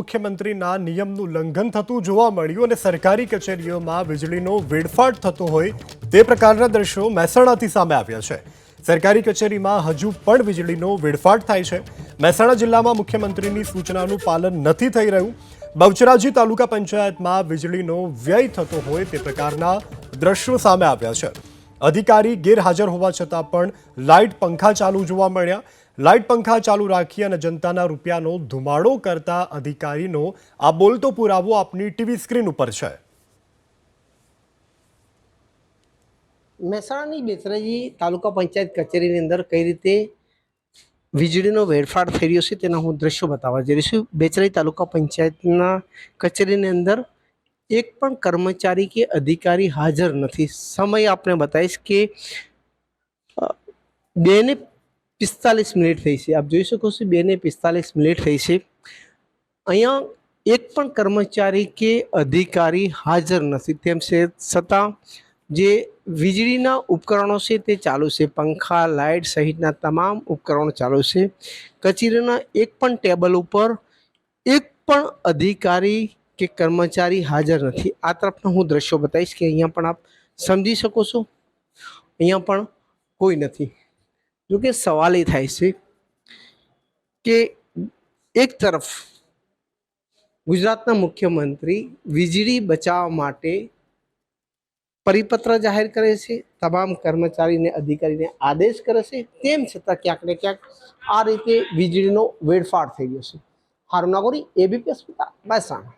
મુખ્યમંત્રીના નિયમનું લંઘન થતું જોવા મળ્યું અને સરકારી કચેરીઓમાં વીજળીનો વેડફાટ થતો હોય તે પ્રકારના દ્રશ્યો મહેસાણાથી સામે આવ્યા છે. સરકારી કચેરીમાં હજુ પણ વીજળીનો વેડફાટ થાય છે. મહેસાણા જિલ્લામાં મુખ્યમંત્રીની સૂચનાનું પાલન નથી થઈ રહ્યું. બવચરાજી તાલુકા પંચાયતમાં વીજળીનો વ્યય થતો હોય તે પ્રકારના દ્રશ્યો સામે આવ્યા છે. અધિકારી ગેરહાજર હોવા છતાં પણ લાઇટ પંખા ચાલુ જોવા મળ્યા. લાઇટ પંખા ચાલુ રાખી અને જનતાના રૂપિયાનો ધુમાડો કરતા અધિકારીનો આ બોલતો પુરાવો આપની ટીવી સ્ક્રીન ઉપર છે. મહેસાણાની બેચરાજી તાલુકા પંચાયત કચેરીની અંદર કઈ રીતે વીજળીનો વેડફાટ થઈ રહ્યો છે તેના હું દ્રશ્યો બતાવવા જઈ રહ્યો છું. બેચરાઈ તાલુકા પંચાયતના કચેરીની અંદર એક પણ કર્મચારી કે અધિકારી હાજર નથી. સમય આપણે બતાવીશ કે અ, બે ને પિસ્તાલીસ મિનિટ થઈ છે. આપ જોઈ શકો છો બે ને પિસ્તાલીસ મિનિટ થઈ છે. અહીંયા એક પણ કર્મચારી કે અધિકારી હાજર નથી. તેમ છે છતાં જે વીજળીના ઉપકરણો છે તે ચાલુ છે. પંખા, લાઇટ સહિતના તમામ ઉપકરણો ચાલુ છે. કચેરીના એક પણ ટેબલ ઉપર એક પણ અધિકારી કે કર્મચારી હાજર નથી. આ તરફના હું દ્રશ્યો બતાવીશ કે અહીંયા પણ આપ સમજી શકો છો. અહીંયા પણ કોઈ નથી. જોકે સવાલ એ થાય છે કે એક તરફ ગુજરાતના મુખ્યમંત્રી વીજળી બચાવવા માટે પરિપત્ર જાહેર કરે છે, તમામ કર્મચારીને, અધિકારીને આદેશ કરે છે, તેમ છતાં ક્યાંક ને ક્યાંક આ રીતે વીજળીનો વેડફાટ થઈ ગયો છે. હારું નાગોરી એબીપી અસ્પતાલ મહેસાણા